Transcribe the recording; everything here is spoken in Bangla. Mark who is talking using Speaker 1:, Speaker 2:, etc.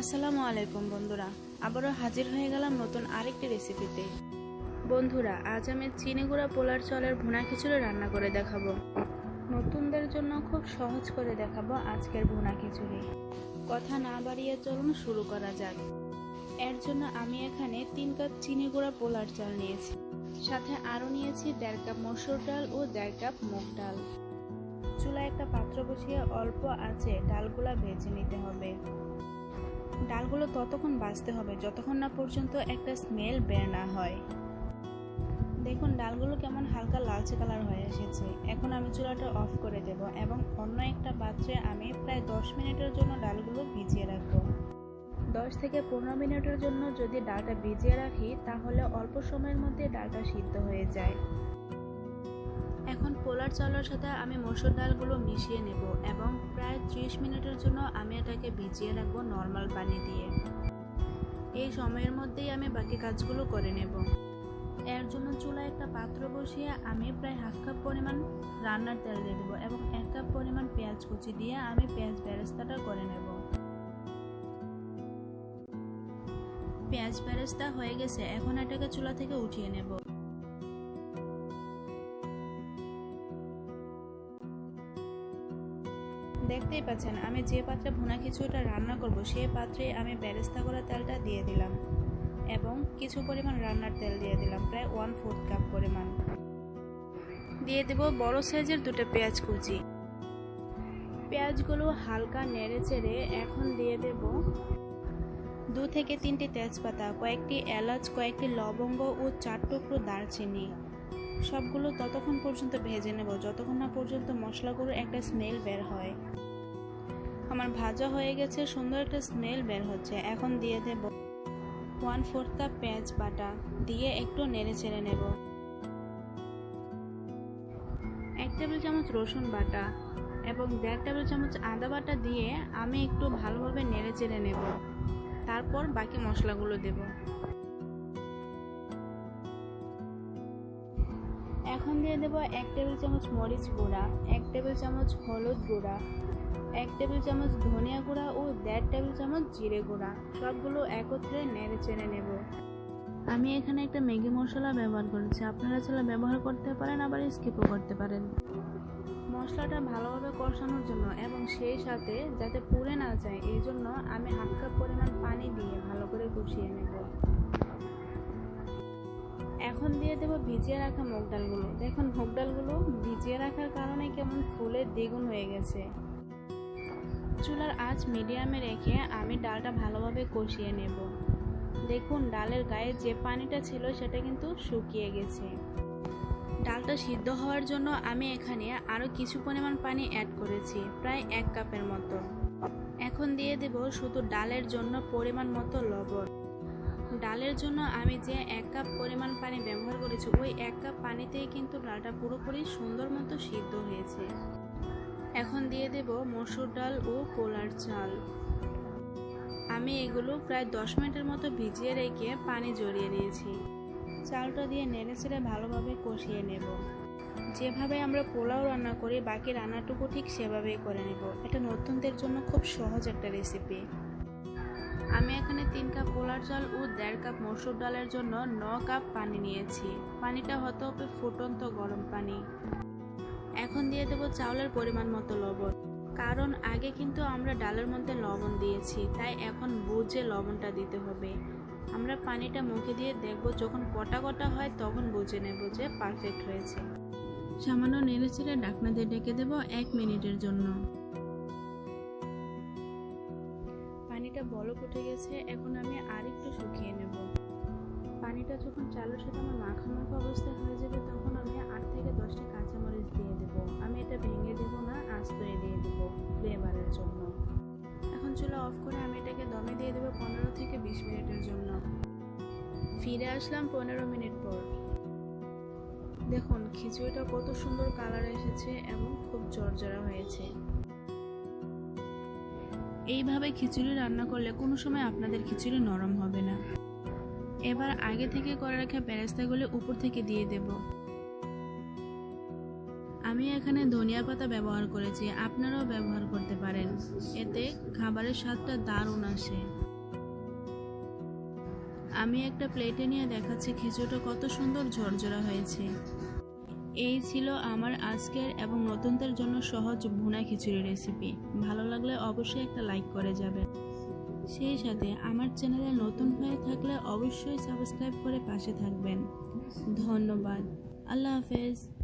Speaker 1: আসসালামু আলাইকুম বন্ধুরা। আবারও হাজির হয়ে গেলাম নতুন আরেকটি রেসিপিতে বন্ধুরা, আজ আমি চিনি গুঁড়া পোলার চলের ভুনা খিচুড়ি রান্না করে দেখাবো। নতুনদের জন্য খুব সহজ করে দেখাবো আজকের ভুনা খিচুড়ি। কথা না বাড়িয়ে চলুন শুরু করা যাক। এর জন্য আমি এখানে তিন কাপ চিনি গুঁড়া পোলার চাল নিয়েছি। সাথে আরও নিয়েছি দেড় কাপ মসুর ডাল ও দেড় কাপ মুগ ডাল। চুলায় একটা পাত্র বসিয়ে অল্প আছে ডালগুলা ভেজে নিতে হবে। ডালগুলো ততক্ষণ বাজতে হবে, যতক্ষণ না পর্যন্ত একটা স্মেল বের না হয়। দেখুন, ডালগুলো কেমন হালকা লালচে কালার হয়ে এসেছে। এখন আমি চুলাটা অফ করে দেব এবং অন্য একটা পাত্রে আমি প্রায় দশ মিনিটের জন্য ডালগুলো ভিজিয়ে রাখব। দশ থেকে পনেরো মিনিটের জন্য যদি ডালটা ভিজিয়ে রাখি, তাহলে অল্প সময়ের মধ্যে ডালটা সিদ্ধ হয়ে যায়। এখন পোলার চালের সাথে আমি মসুর ডালগুলো মিশিয়ে নেব এবং প্রায় ত্রিশ মিনিটের জন্য আমি এটাকে ভিজিয়ে রাখব নর্মাল পানি দিয়ে। এই সময়ের মধ্যেই আমি বাকি কাজগুলো করে নেব। এর জন্য চুলায় একটা পাত্র বসিয়ে আমি প্রায় হাফ কাপ পরিমাণ রান্নার তেল দিয়ে দেবো এবং এক কাপ পরিমাণ পেঁয়াজ কুচি দিয়ে আমি পেঁয়াজ বেরেস্তাটা করে নেব। পেঁয়াজ বেরেস্তা হয়ে গেছে, এখন এটাকে চুলা থেকে উঠিয়ে নেব। দেখতেই পাচ্ছেন, আমি যে পাত্রে ভুনা খিচুড়িটা রান্না করব, সেই পাত্রে আমি ব্যারেস্তা করা তেলটা দিয়ে দিলাম এবং কিছু পরিমাণ রান্নার তেল দিয়ে দিলাম, প্রায় ওয়ান ফোর্থ কাপ পরিমাণ। দিয়ে দেব বড় সাইজের দুটো পেঁয়াজ কুচি। পেঁয়াজগুলো হালকা নেড়ে চেড়ে এখন দিয়ে দেব দু থেকে তিনটি তেজপাতা, কয়েকটি এলাচ, কয়েকটি লবঙ্গ ও চার টুকরো দারচিনি। সবগুলো ততক্ষণ পর্যন্ত ভেজে নেব। যতক্ষণ না পর্যন্ত মশলাগুলোর একটা স্মেল বের হয়। আমার ভাজা হয়ে গেছে, সুন্দর একটা স্মেল বের হচ্ছে। এখন দিয়ে দেব ওয়ান ফোর্থ কাপ পেঁয়াজ বাটা। দিয়ে একটু নেড়ে ছেড়ে নেব। এক টেবিল চামচ রসুন বাটা এবং দেড় টেবিল চামচ আদা বাটা দিয়ে আমি একটু ভালোভাবে নেড়ে চেড়ে নেব। তারপর বাকি মশলাগুলো দেব। এখন দিয়ে দেব এক টেবিল চামচ মরিচ গুঁড়া, এক টেবিল চামচ হলুদ গুঁড়া, এক টেবিল চামচ ধনিয়া গুঁড়া ও দেড় টেবিল চামচ জিরে গুঁড়া। সবগুলো একত্রে নেড়ে চেড়ে নেব। আমি এখানে একটা ম্যাগি মশলা ব্যবহার করেছি। আপনারা চাইলে ব্যবহার করতে পারেন, আবার স্কিপও করতে পারেন। মশলাটা ভালোভাবে কষানোর জন্য এবং সেই সাথে যাতে পুড়ে না যায়, এই জন্য আমি হাফ কাপ পরিমাণ পানি দিয়ে ভালো করে কষিয়ে নেব। এখন দিয়ে দেবো ভিজিয়ে রাখা মুগ ডালগুলো। দেখুন, মুগ ডালগুলো ভিজিয়ে রাখার কারণে কেমন ফুলে দ্বিগুণ হয়ে গেছে। চুলার আঁচ মিডিয়ামে রেখে আমি ডালটা ভালোভাবে কষিয়ে নেব। দেখুন, ডালের গায়ে যে পানিটা ছিল সেটা কিন্তু শুকিয়ে গেছে। ডালটা সিদ্ধ হওয়ার জন্য আমি এখানে আরও কিছু পরিমাণ পানি অ্যাড করেছি, প্রায় এক কাপের মতো। এখন দিয়ে দেব শুধু ডালের জন্য পরিমাণ মতো লবণ। ডালের জন্য আমি যে এক কাপ পরিমাণ পানি ব্যবহার করেছি, ওই এক কাপ পানিতেই কিন্তু ডালটা পুরোপুরি সুন্দর মতো সিদ্ধ হয়েছে। এখন দিয়ে দেব মসুর ডাল ও পোলার চাল। আমি এগুলো প্রায় দশ মিনিটের মতো ভিজিয়ে রেখে পানি জড়িয়ে নিয়েছি। চালটা দিয়ে নেড়ে চেড়ে ভালোভাবে কষিয়ে নেব। যেভাবে আমরা পোলাও রান্না করি, বাকি রান্নাটুকু ঠিক সেভাবেই করে নেব। এটা নতুনদের জন্য খুব সহজ একটা রেসিপি আমি এখানে তিন কাপ পোলার চাল ও দেড় কাপ মসুর ডালের জন্য ন কাপ পানি নিয়েছি। পানিটা হতে হবে ফুটন্ত গরম পানি। এখন দিয়ে দেবো চাউলের পরিমাণ মতো লবণ। কারণ আগে কিন্তু আমরা ডালের মধ্যে লবণ দিয়েছি, তাই এখন বুঝে লবণটা দিতে হবে। আমরা পানিটা মুখে দিয়ে দেখব, যখন কটা কটা হয় তখন বুঝে নেব যে পারফেক্ট হয়েছে। সামান্য নেড়ে ছেড়ে ডাকনা দিয়ে ডেকে দেব এক মিনিটের জন্য। পানিটা বলক উঠে গেছে, এখন আমি আরেকটু শুকিয়ে নেব। পানিটা যখন চালের সাথে আমার মাখা মাখা অবস্থা হয়ে যাবে, তখন আমি আট থেকে দশটা কাঁচামরিচ দিয়ে দেব। আমি এটা ভেঙে দেব না আস্তয়ে দিয়ে দেব ফ্লেভারের জন্য। এখন চুলা অফ করে দমে দিয়ে দেবো পনেরো থেকে বিশ মিনিটের জন্য। ফিরে আসলাম পনেরো মিনিট পর। দেখুন, খিচুড়িটা কত সুন্দর কালার এসেছে এবং খুব জর্জরা হয়েছে। এইভাবে খিচুড়ি রান্না করলে কোনো সময় আপনাদের খিচুড়ি নরম হবে না। এবার আগে থেকে করে রাখা বেরেস্তাগুলো উপর থেকে দিয়ে দেব। আমি এখানে ধনিয়া পাতা ব্যবহার করেছি, আপনারাও ব্যবহার করতে পারেন। এতে খাবারের স্বাদটা দারুণ আসে। আমি একটা প্লেটে নিয়ে দেখাচ্ছি, খিচুড়িটা কত সুন্দর ঝরঝরা হয়েছে। এই ছিল আমার আজকের এবং নতুনদের জন্য সহজ ভুনা খিচুড়ি রেসিপি। ভালো লাগলে অবশ্যই একটা লাইক করে যাবেন। সেই সাথে আমার চ্যানেলে নতুন হয়ে থাকলে অবশ্যই সাবস্ক্রাইব করে পাশে থাকবেন। ধন্যবাদ। আল্লাহ হাফেজ।